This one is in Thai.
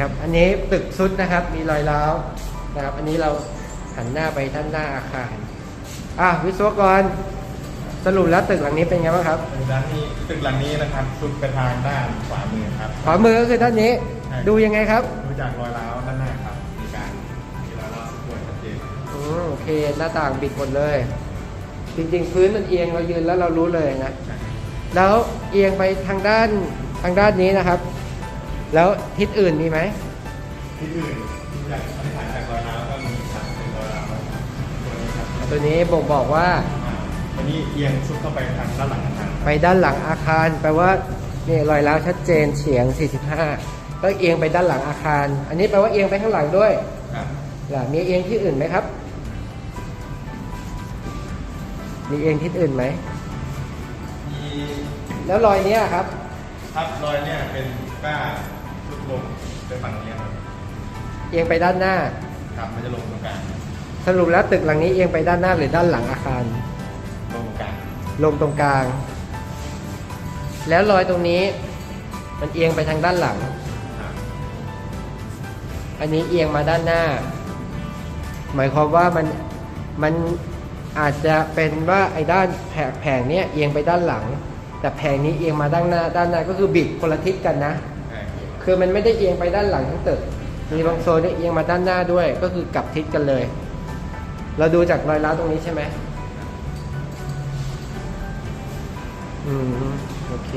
ครับอันนี้ตึกซุดนะครับมีรอยร้าวนะครับ อันนี้เราหันหน้าไปด้านหน้าอาคารอะวิศวกรสรุปแล้วตึกหลังนี้เป็นไงบ้างครับตึกหลังนี้ตึกหลังนี้นะครับสุดไปทางด้านขวามือครับขวามือก็คือด้านนี้ใช่ดูยังไงครับดูจากรอยร้าวด้านหน้าครับมีการมีรอยร้าวส่วนชัดเจนอืมโอเคหน้าต่างบิดหมดเลย จริงๆ พื้นมันเอียงเรายืนแล้วเรารู้เลยนะแล้วเอียงไปทางด้านทางด้านนี้นะครับ แล้วทิศอื่นมีไหมที่อื่นจากสันนิษฐานจากรอยร้าวก็มีครับเป็นรอยร้าวตัวนี้ครับตัวนี้บ่งบอกว่าอ่าตัวนี้เอียงซุดเข้าไปทางด้านหลังอาคารไปด้านหลังอาคาร แปลว่านี่รอยร้าวชัดเจนเฉียง 45 ก็เอียงไปด้านหลังอาคาร อันนี้แปลว่าเอียงไปข้างหลังด้วยครับล่ะมีเอียงที่อื่นไหมครับ มีเอียงที่อื่นไหม มีแล้วรอยเนี้ยครับ ทับรอยเนี่ยเป็นก้าซุด ลงไปฝั่งนี้ครับเอียงไปด้านหน้า ครับมันจะลงตรงกลางสรุปแล้วตึกหลังนี้เอียงไปด้านหน้าหรือด้านหลังอาคาร ลงตรงกลางลงตรงกลาง แล้วรอยตรงนี้ มันเอียงไปทางด้านหลัง ครับอันนี้เอียงมาด้านหน้า หมายความว่ามันมันอาจจะเป็นว่าไอ้ด้านแผงแผงเนี้ยเอียงไปด้านหลัง แต่แผงนี้เอียงมาด้านหน้า ด้านหน้าก็คือบิดคนละทิศกันนะใช่ คือมันไม่ได้เอียงไปด้านหลังทั้งตึก มีบางโซนนี่เอียงมาด้านหน้าด้วย ก็คือกลับทิศกันเลย เราดูจากรอยร้าวตรงนี้ใช่ไหมอืม โอเค